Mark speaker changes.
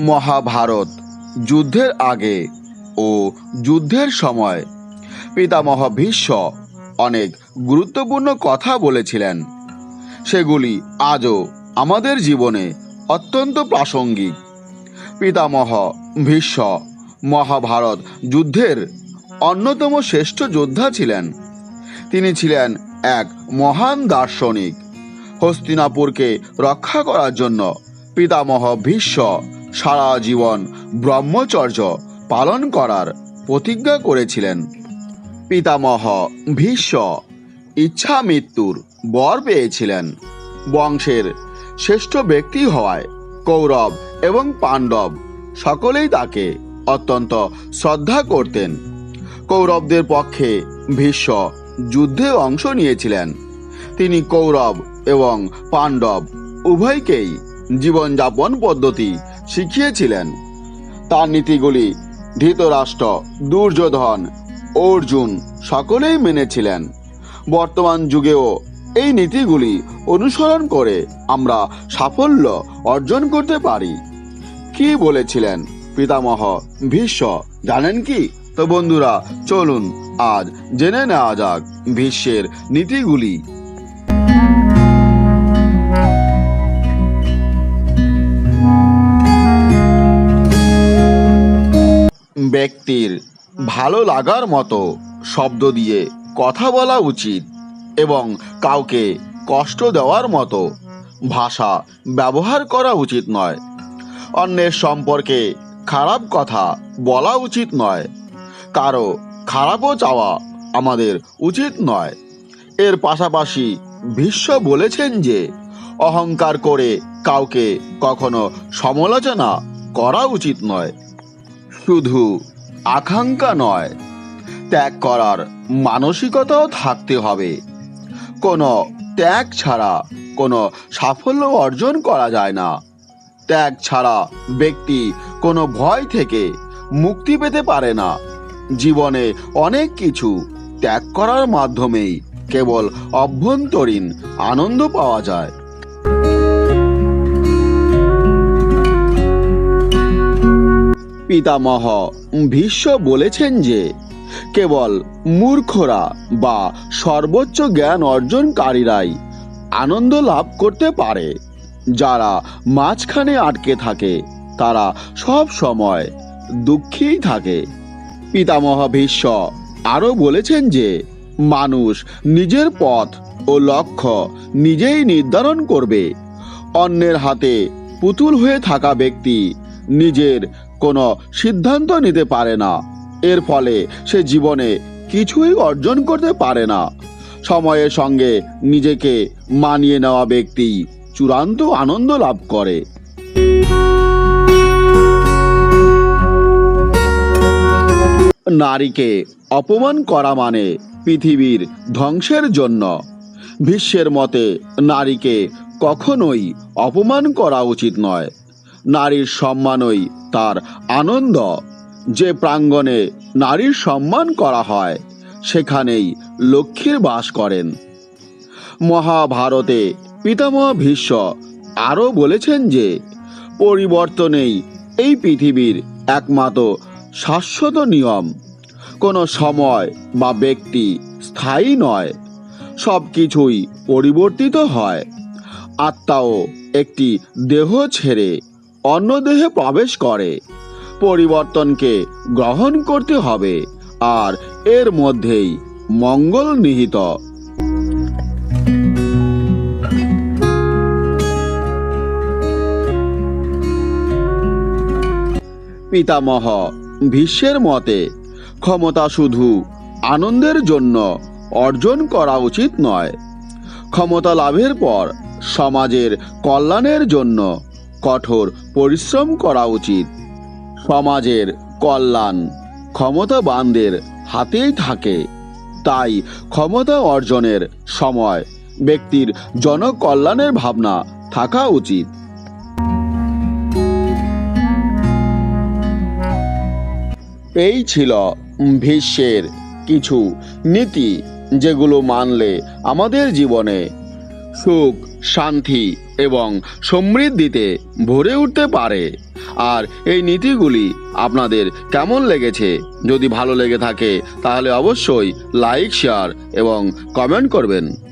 Speaker 1: মহাভারত, যুদ্ধের আগে ও যুদ্ধের সময়। পিতামহ ভীষ্ম অনেক গুরুত্বপূর্ণ কথা বলেছিলেন। সেগুলি আজও আমাদের জীবনে অত্যন্ত প্রাসঙ্গিক। পিতামহ ভীষ্ম মহাভারত যুদ্ধের অন্যতম শ্রেষ্ঠ যোদ্ধা ছিলেন। তিনি ছিলেন এক মহান দার্শনিক। হস্তিনাপুরকে রক্ষা করার জন্য পিতামহ ভীষ্ম সারা জীবন ব্রহ্মচর্য পালন করার প্রতিজ্ঞা করেছিলেন। পিতামহ ভীষ্ম ইচ্ছা মৃত্যুর বর পেয়েছিলেন। বংশের শ্রেষ্ঠ ব্যক্তি হওয়ায় কৌরব এবং পাণ্ডব সকলেই তাকে অত্যন্ত শ্রদ্ধা করতেন। কৌরবদের পক্ষে ভীষ্ম যুদ্ধে অংশ নিয়েছিলেন। তিনি কৌরব এবং পাণ্ডব উভয়কেই জীবনযাপন পদ্ধতি শিখিয়েছিলেন। তার নীতিগুলি ধৃতরাষ্ট্র, দুর্যোধন, অর্জুন সকলেই মেনেছিলেন। বর্তমান যুগেও এই নীতিগুলি অনুসরণ করে আমরা সাফল্য অর্জন করতে পারি। কি বলেছিলেন পিতামহ ভীষ্ম, জানেন কি? তো বন্ধুরা, চলুন আজ জেনে নেওয়া যাক ভীষ্মের নীতিগুলি ব্যক্তির ভালো লাগার মতো শব্দ দিয়ে কথা বলা উচিত এবং কাউকে কষ্ট দেওয়ার মতো ভাষা ব্যবহার করা উচিত নয়। অন্যের সম্পর্কে খারাপ কথা বলা উচিত নয়। কারও খারাপও চাওয়া আমাদের উচিত নয়। এর পাশাপাশি ভীষ্ম বলেছেন যে, অহংকার করে কাউকে কখনো সমালোচনা করা উচিত নয়। শুধু আকাঙ্ক্ষা নয়, ত্যাগ করার মানসিকতাও থাকতে হবে। কোনো ত্যাগ ছাড়া কোনো সাফল্য অর্জন করা যায় না। ত্যাগ ছাড়া ব্যক্তি কোনো ভয় থেকে মুক্তি পেতে পারে না। জীবনে অনেক কিছু ত্যাগ করার মাধ্যমেই কেবল অভ্যন্তরীণ আনন্দ পাওয়া যায়। পিতামহ ভীষ্ম বলেছেন যে, কেবল মূর্খরা বা সর্বোচ্চ জ্ঞান অর্জনকারীরাই আনন্দ লাভ করতে পারে। যারা মাঝখানে আটকে থাকে, তারা সব সময় দুঃখেই থাকে। পিতামহ ভীষ্ম আরও বলেছেন যে, মানুষ নিজের পথ ও লক্ষ্য নিজেই নির্ধারণ করবে। অন্যের হাতে পুতুল হয়ে থাকা ব্যক্তি নিজের কোনো সিদ্ধান্ত নিতে পারে না। এর ফলে সে জীবনে কিছুই অর্জন করতে পারে না। সময়ের সঙ্গে নিজেকে মানিয়ে নেওয়া ব্যক্তি চূড়ান্ত আনন্দ লাভ করে। নারীকে অপমান করা মানে পৃথিবীর ধ্বংসের জন্য। বিশ্বের মতে নারীকে কখনোই অপমান করা উচিত নয়। নারীর সম্মানই তার আনন্দ। যে প্রাঙ্গণে নারীর সম্মান করা হয়, সেখানেই লক্ষ্মীর বাস করেন। মহাভারতে পিতামহ ভীষ্ম আরও বলেছেন যে, পরিবর্তনেই এই পৃথিবীর একমাত্র শাশ্বত নিয়ম। কোনো সময় বা ব্যক্তি স্থায়ী নয় সব কিছুই পরিবর্তিত হয়। আত্মাও একটি দেহ ছেড়ে অন্য দেহে প্রবেশ করে। পরিবর্তনকে গ্রহণ করতে হবে, আর এর মধ্যেই মঙ্গল নিহিত। পিতামহ, ভীষ্মের মতে, ক্ষমতা শুধু আনন্দের জন্য অর্জন করা উচিত নয়। ক্ষমতা লাভের পর সমাজের কল্যাণের জন্য কঠোর পরিশ্রম করা উচিত। সমাজের কল্যাণ ক্ষমতাবানদের হাতেই থাকে। তাই ক্ষমতা অর্জনের সময় ব্যক্তির জনকল্যাণের ভাবনা থাকা উচিত। এই ছিল ভীষ্মের কিছু নীতি, যেগুলো মানলে আমাদের জীবনে সুখ, শান্তি এবং সমৃদ্ধিতে ভরে উঠতে পারে। আর এই নীতিগুলি আপনাদের কেমন লেগেছে? যদি ভালো লেগে থাকে, তাহলে অবশ্যই লাইক শেয়ার এবং কমেন্ট করবেন।